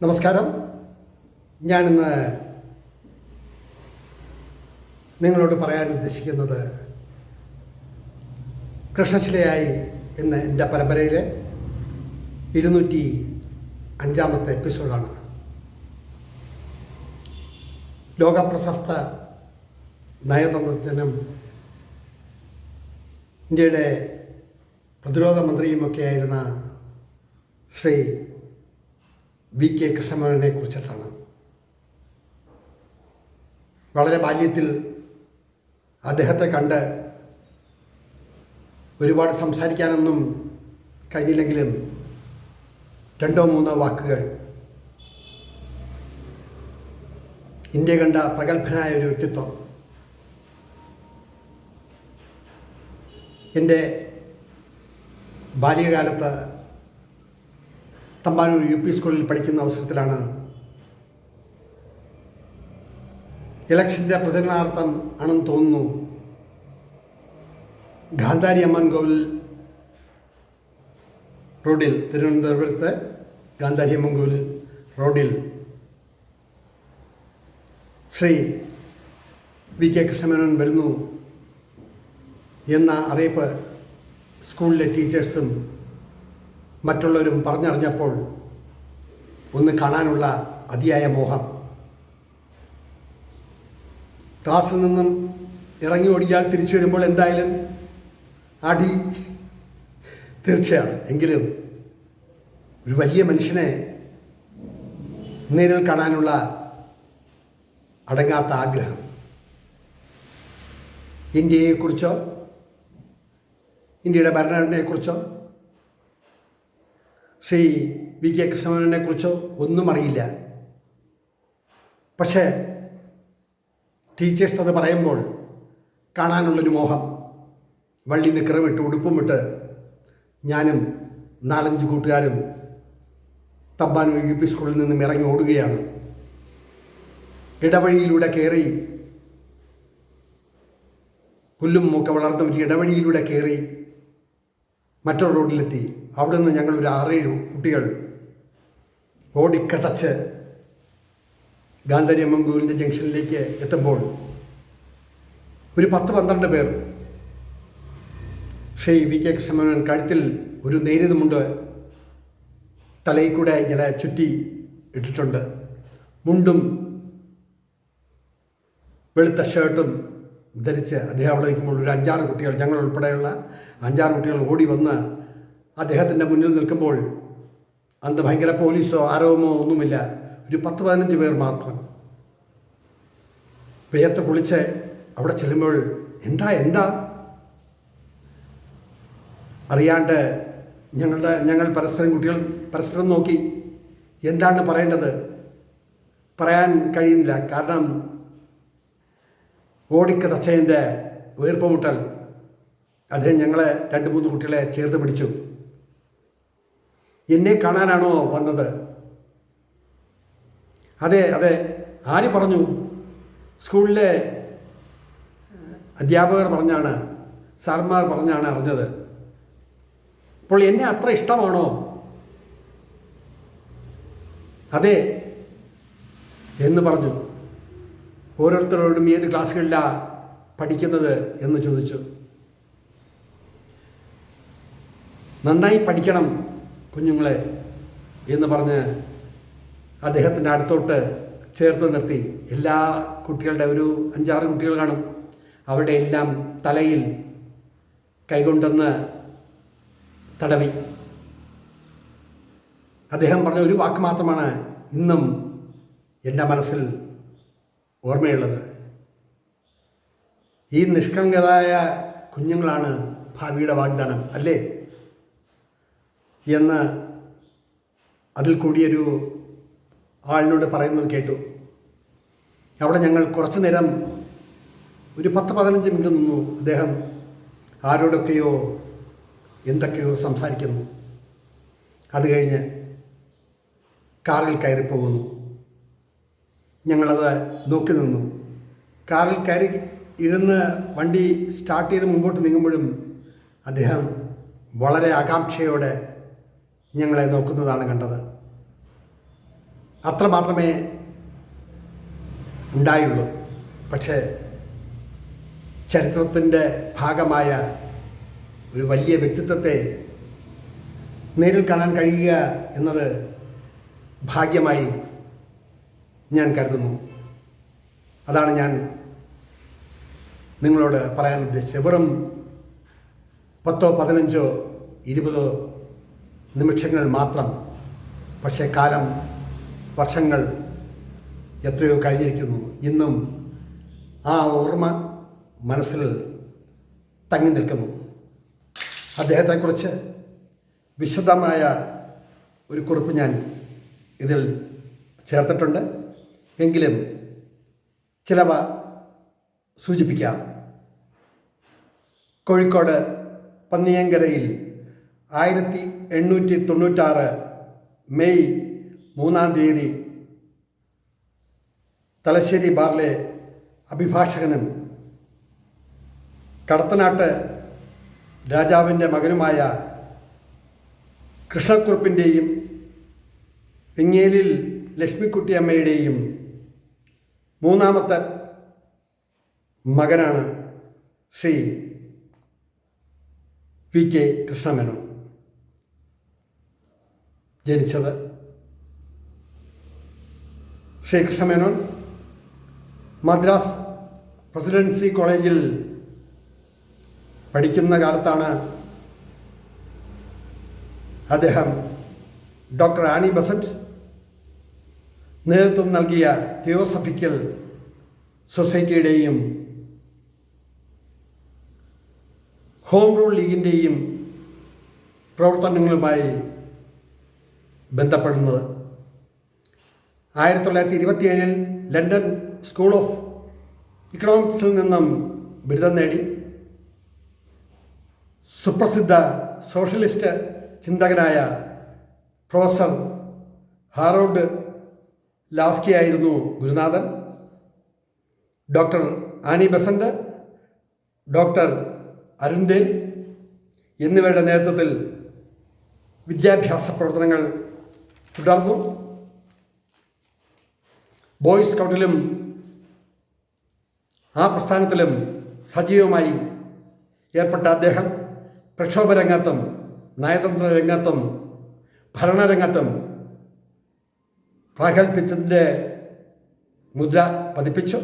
നമസ്കാരം. ഞാനിന്ന് നിങ്ങളോട് പറയാൻ ഉദ്ദേശിക്കുന്നത് കൃഷ്ണശിലയായി എന്ന എന്റെ പരമ്പരയിലെ ഇരുന്നൂറ്റി അഞ്ചാമത്തെ എപ്പിസോഡാണ്. ലോകപ്രശസ്ത നയതന്ത്രജ്ഞനും ഇന്ത്യയുടെ പ്രതിരോധ മന്ത്രിയുമൊക്കെയായിരുന്ന ശ്രീ വി കെ കൃഷ്ണമേനോനെ കുറിച്ചിട്ടാണ്. വളരെ ബാല്യത്തിൽ അദ്ദേഹത്തെ കണ്ട് ഒരുപാട് സംസാരിക്കാനൊന്നും കഴിയില്ലെങ്കിലും രണ്ടോ മൂന്നോ വാക്കുകൾ ഇന്ത്യ കണ്ട പ്രഗത്ഭനായ ഒരു വ്യക്തിത്വം എന്റെ ബാല്യകാലത്ത് തമ്പാനൂർ യു പി സ്കൂളിൽ പഠിക്കുന്ന അവസരത്തിലാണ് ഇലക്ഷന്റെ പ്രചരണാർത്ഥം ആണെന്ന് തോന്നുന്നു. ഗാന്ധാരി അമ്മൻ കോവിൽ റോഡിൽ തിരുവനന്തപുരത്ത് ഗാന്ധാരി അമ്മൻ കോവിൽ റോഡിൽ ശ്രീ വി കെ കൃഷ്ണമേനോൻ വരുന്നു എന്ന അറിയിപ്പ് സ്കൂളിലെ ടീച്ചേഴ്സും മറ്റുള്ളവരും പറഞ്ഞറിഞ്ഞപ്പോൾ ഒന്ന് കാണാനുള്ള അതിയായ മോഹം. ക്ലാസ്സിൽ നിന്നും ഇറങ്ങി ഓടിയാൽ തിരിച്ചു വരുമ്പോൾ എന്തായാലും അടി. തീർച്ചയാണ്. എങ്കിലും ഒരു വലിയ മനുഷ്യനെ നേരിൽ കാണാനുള്ള അടങ്ങാത്ത ആഗ്രഹം. ഇന്ത്യയെക്കുറിച്ചോ ഇന്ത്യയുടെ ഭരണഘടനയെക്കുറിച്ചോ ശ്രീ വി കെ കൃഷ്ണമേനോനെ കുറിച്ചോ ഒന്നും അറിയില്ല. പക്ഷേ ടീച്ചേഴ്സ് അത് പറയുമ്പോൾ കാണാനുള്ളൊരു മോഹം. വള്ളി നിക്കറമിട്ട് ഉടുപ്പും ഇട്ട് ഞാനും നാലഞ്ച് കൂട്ടുകാരും തമ്പാനൂർ യു പി സ്കൂളിൽ നിന്നും ഇറങ്ങി ഓടുകയാണ്. ഇടവഴിയിലൂടെ കയറി പുല്ലും മൂക്ക വളർന്ന ഒരു ഇടവഴിയിലൂടെ കയറി മറ്റൊരു റോഡിലെത്തി. അവിടെ നിന്ന് ഞങ്ങൾ ഒരു ആറേഴ് കുട്ടികൾ ഓടിക്കതച്ച് ഗാന്ധാരി അമ്മങ്കൂരിന്റെ ജംഗ്ഷനിലേക്ക് എത്തുമ്പോൾ ഒരു പത്ത് പന്ത്രണ്ട് പേർ ശ്രീ വി കെ കൃഷ്ണമേനോൻ കഴുത്തിൽ ഒരു നേരിതുമുണ്ട് തലയിൽ കൂടെ ഇങ്ങനെ ചുറ്റി ഇട്ടിട്ടുണ്ട്. മുണ്ടും വെളുത്ത ഷർട്ടും ധരിച്ച് അദ്ദേഹം അവിടെ നിൽക്കുമ്പോൾ ഒരു അഞ്ചാറ് കുട്ടികൾ ഞങ്ങൾ ഉൾപ്പെടെയുള്ള അഞ്ചാറ് കുട്ടികൾ ഓടി വന്ന് അദ്ദേഹത്തിന്റെ മുന്നിൽ നിൽക്കുമ്പോൾ അന്ന് ഭയങ്കര പോലീസോ ആരോമോ ഒന്നുമില്ല. ഒരു പത്ത് പതിനഞ്ച് പേർ മാത്രം വിയർത്ത് കുളിച്ച് അവിടെ ചെല്ലുമ്പോൾ എന്താ എന്താ? അറിയാണ്ട് ഞങ്ങളുടെ ഞങ്ങൾ പരസ്പരം കുട്ടികൾ പരസ്പരം നോക്കി. എന്താണ് പറയേണ്ടത്? പറയാൻ കഴിയുന്നില്ല. കാരണം ഓടിക്കതച്ചതിന്റെ വീർപ്പുമുട്ടൽ അദ്ദേഹം ഞങ്ങളെ രണ്ട് മൂന്ന് കുട്ടികളെ ചേർത്ത് പിടിച്ചു. എന്നെ കാണാനാണോ വന്നത്? അതെ അതെ. ആര് പറഞ്ഞു? സ്കൂളിലെ അധ്യാപകർ പറഞ്ഞാണ് സാർമാർ പറഞ്ഞാണ് അറിഞ്ഞത്. അപ്പോൾ എന്നെ അത്ര ഇഷ്ടമാണോ? അതെ എന്ന് പറഞ്ഞു. ഓരോരുത്തരോടും ഏത് ക്ലാസ്സുകളിലാണ് പഠിക്കുന്നത് എന്ന് ചോദിച്ചു. നന്നായി പഠിക്കണം കുഞ്ഞുങ്ങളെ എന്ന് പറഞ്ഞ് അദ്ദേഹത്തിന്റെ അടുത്തോട്ട് ചേർത്ത് നിർത്തി. എല്ലാ കുട്ടികളുടെ ഒരു അഞ്ചാറ് കുട്ടികൾ കാണും. അവരുടെ എല്ലാം തലയിൽ കൈകൊണ്ടെന്ന് തടവി. അദ്ദേഹം പറഞ്ഞ ഒരു വാക്ക് മാത്രമാണ് ഇന്നും എന്റെ മനസ്സിൽ ഓർമ്മയുള്ളത്. ഈ നിഷ്കളങ്കരായ കുഞ്ഞുങ്ങളാണ് ഭാവിയുടെ വാഗ്ദാനം അല്ലേ? എന്ന് അതിൽ കൂടിയൊരു ആളിനോട് പറയുന്നത് കേട്ടു. അവിടെ ഞങ്ങൾ കുറച്ചു നേരം ഒരു പത്ത് പതിനഞ്ച് മിനിറ്റ് നിന്നു. അദ്ദേഹം ആരോടൊക്കെയോ എന്തൊക്കെയോ സംസാരിക്കുന്നു. അത് കഴിഞ്ഞ് കാറിൽ കയറിപ്പോകുന്നു. ഞങ്ങളത് നോക്കി നിന്നു. കാറിൽ കയറി ഇരുന്ന് വണ്ടി സ്റ്റാർട്ട് ചെയ്ത് മുമ്പോട്ട് നീങ്ങുമ്പോഴും അദ്ദേഹം വളരെ ആകാംക്ഷയോടെ ഞങ്ങളെ നോക്കുന്നതാണ് കണ്ടത്. അത്ര മാത്രമേ ഉണ്ടായുള്ളൂ. പക്ഷേ ചരിത്രത്തിന്റെ ഭാഗമായ ഒരു വലിയ വ്യക്തിത്വത്തെ നേരിൽ കാണാൻ കഴിയുക എന്നത് ഭാഗ്യമായി ഞാൻ കരുതുന്നു. അതാണ് ഞാൻ നിങ്ങളോട് പറയാൻ ഉദ്ദേശിച്ചത്. വെറും പത്തോ പതിനഞ്ചോ ഇരുപതോ നിമിഷങ്ങൾ മാത്രം പക്ഷേ കാലം വർഷങ്ങൾ എത്രയോ കഴിഞ്ഞിരിക്കുന്നു. ഇന്നും ആ ഓർമ്മ മനസ്സിൽ തങ്ങി നിൽക്കുന്നു. അദ്ദേഹത്തെക്കുറിച്ച് വിശദമായ ഒരു കുറിപ്പ് ഞാൻ ഇതിൽ ചേർത്തിട്ടുണ്ട്. എങ്കിലും ചിലവ സൂചിപ്പിക്കാം. കോഴിക്കോട് പന്നിയങ്കരയിൽ ആയിരത്തി എണ്ണൂറ്റി തൊണ്ണൂറ്റാറ് മെയ് മൂന്നാം തീയതി തലശ്ശേരി ബാറിലെ അഭിഭാഷകനും കടത്തനാട്ട് രാജാവിന്റെ മകനുമായ കൃഷ്ണക്കുറുപ്പിന്റെയും പിങ്ങേലിൽ ലക്ഷ്മിക്കുട്ടിയമ്മയുടെയും മൂന്നാമത്തെ മകനാണ് ശ്രീ വി കെ കൃഷ്ണമേനോൻ. ജനിച്ചത് ശ്രീ കൃഷ്ണമേനോൻ മദ്രാസ് പ്രസിഡൻസി കോളേജിൽ പഠിക്കുന്ന കാലത്താണ് അദ്ദേഹം ഡോക്ടർ ആനി ബസന്റ് നേതൃത്വം നൽകിയ തിയോസഫിക്കൽ സൊസൈറ്റിയുടെയും ഹോം റൂൾ ലീഗിന്റെയും പ്രവർത്തനങ്ങളുമായി ബന്ധപ്പെടുന്നത്. ആയിരത്തി തൊള്ളായിരത്തി ഇരുപത്തിയേഴിൽ ലണ്ടൻ സ്കൂൾ ഓഫ് ഇക്കണോമിക്സിൽ നിന്നും ബിരുദം നേടി. സുപ്രസിദ്ധ സോഷ്യലിസ്റ്റ് ചിന്തകനായ പ്രൊഫസർ ഹാറോൾഡ് ലാസ്കി ആയിരുന്നു ഗുരുനാഥൻ doctor Annie Besant doctor Arundale എന്നിവരുടെ നേതൃത്വത്തിൽ വിദ്യാഭ്യാസ പ്രവർത്തനങ്ങൾ തുടർന്നു. ബോയ്സ് സ്കൗട്ടിലും ആ പ്രസ്ഥാനത്തിലും സജീവമായി ഏർപ്പെട്ട അദ്ദേഹം പ്രക്ഷോഭ രംഗത്തും നയതന്ത്ര രംഗത്തും ഭരണരംഗത്തും പ്രാഗൽഭ്യത്തിന്റെ മുദ്ര പതിപ്പിച്ചു.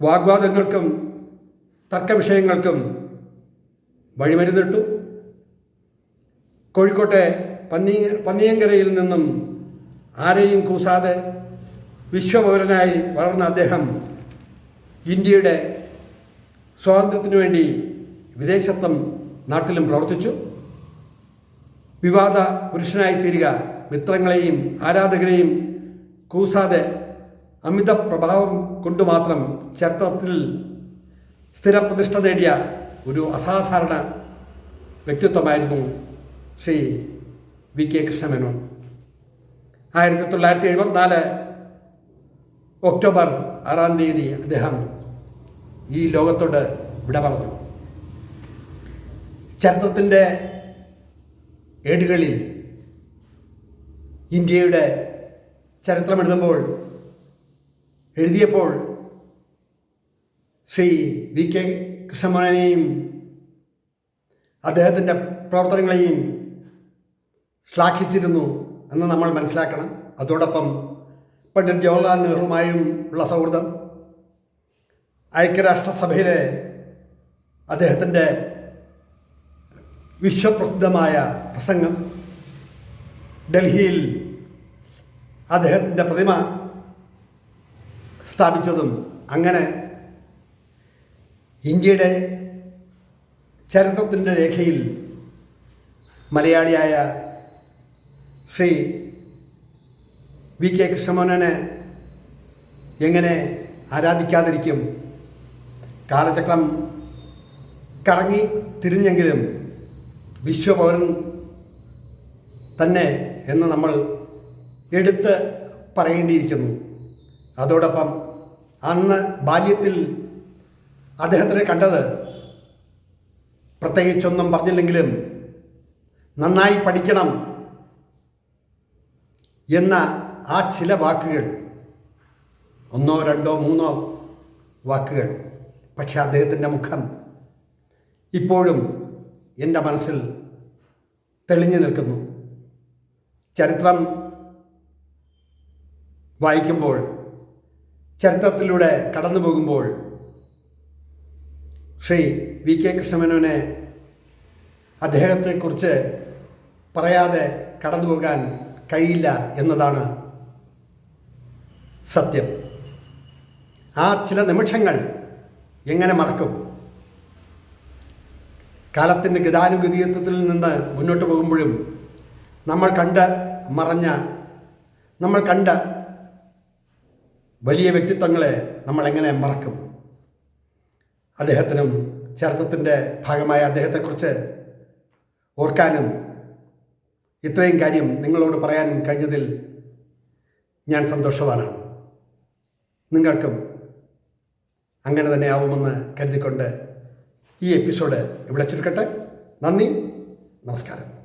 വാഗ്വാദങ്ങൾക്കും തർക്കവിഷയങ്ങൾക്കും വഴിമരുന്നിട്ടു. കോഴിക്കോട്ടെ പന്നി പന്നിയങ്കരയിൽ നിന്നും ആരെയും കൂസാതെ വിശ്വപൗരനായി വളർന്ന അദ്ദേഹം ഇന്ത്യയുടെ സ്വാതന്ത്ര്യത്തിനു വേണ്ടി വിദേശത്തും നാട്ടിലും പ്രവർത്തിച്ചു. വിവാദ പുരുഷനായി തീരുക. മിത്രങ്ങളെയും ആരാധകരെയും കൂസാതെ അമിത പ്രഭാവം കൊണ്ട് മാത്രം ചരിത്രത്തിൽ സ്ഥിരപ്രതിഷ്ഠ നേടിയ ഒരു അസാധാരണ വ്യക്തിത്വമായിരുന്നു ശ്രീ വി കെ കൃഷ്ണമേനോൻ. ആയിരത്തി തൊള്ളായിരത്തി എഴുപത്തിനാല് ഒക്ടോബർ ആറാം തീയതി അദ്ദേഹം ഈ ലോകത്തോട് വിട പറഞ്ഞു. ചരിത്രത്തിന്റെ ഏടുകളിൽ ഇന്ത്യയുടെ ചരിത്രമെഴുതുമ്പോൾ എഴുതിയപ്പോൾ ശ്രീ വി കെ കൃഷ്ണമോഹനെയും അദ്ദേഹത്തിന്റെ പ്രവർത്തനങ്ങളെയും ശ്ലാഘിച്ചിരുന്നു എന്ന് നമ്മൾ മനസ്സിലാക്കണം. അതോടൊപ്പം പണ്ഡിറ്റ് ജവഹർലാൽ നെഹ്റുമായും ഉള്ള സൗഹൃദം ഐക്യരാഷ്ട്രസഭയിലെ അദ്ദേഹത്തിന്റെ വിശ്വപ്രസിദ്ധമായ പ്രസംഗം ഡൽഹിയിൽ അദ്ദേഹത്തിന്റെ പ്രതിമ സ്ഥാപിച്ചതും അങ്ങനെ ഇന്ത്യയുടെ ചരിത്രത്തിന്റെ രേഖയിൽ മലയാളിയായ ശ്രീ വി കെ കൃഷ്ണമോഹനെ എങ്ങനെ ആരാധിക്കാതിരിക്കും? കാലചക്രം കറങ്ങി തിരിഞ്ഞെങ്കിലും വിശ്വപൗരൻ തന്നെ എന്ന് നമ്മൾ എടുത്ത് പറയേണ്ടിയിരിക്കുന്നു. അതോടൊപ്പം അന്ന് ബാല്യത്തിൽ അദ്ദേഹത്തിനെ കണ്ടത് പ്രത്യേകിച്ചൊന്നും പറഞ്ഞില്ലെങ്കിലും നന്നായി പഠിക്കണം എന്ന ആ ചില വാക്കുകൾ ഒന്നോ രണ്ടോ മൂന്നോ വാക്കുകൾ പക്ഷെ അദ്ദേഹത്തിന്റെ മുഖം ഇപ്പോഴും എന്റെ മനസ്സിൽ തെളിഞ്ഞു നിൽക്കുന്നു. ചരിത്രം വായിക്കുമ്പോൾ ചരിത്രത്തിലൂടെ കടന്നു പോകുമ്പോൾ ശ്രീ വി കെ കൃഷ്ണമേനോനെ അദ്ദേഹത്തെക്കുറിച്ച് പറയാതെ കടന്നു പോകാൻ കഴിയില്ല എന്നതാണ് സത്യം. ആ ചില നിമിഷങ്ങൾ എങ്ങനെ മറക്കും? കാലത്തിന്റെ ഗതാനുഗതീയത്വത്തിൽ നിന്ന് മുന്നോട്ട് പോകുമ്പോഴും നമ്മൾ കണ്ട് മറഞ്ഞ നമ്മൾ കണ്ട വലിയ വ്യക്തിത്വങ്ങളെ നമ്മൾ എങ്ങനെ മറക്കും? അദ്ദേഹത്തിനും ചരിത്രത്തിന്റെ ഭാഗമായ അദ്ദേഹത്തെക്കുറിച്ച് ഓർക്കാനും ഇത്രയും കാര്യം നിങ്ങളോട് പറയാനും കഴിഞ്ഞതിൽ ഞാൻ സന്തോഷവാനാണ്. നിങ്ങൾക്കും അങ്ങനെ തന്നെ ആവുമെന്ന് കരുതിക്കൊണ്ട് ഈ എപ്പിസോഡ് ഇവിടെ ചുരുക്കട്ടെ. നന്ദി. നമസ്കാരം.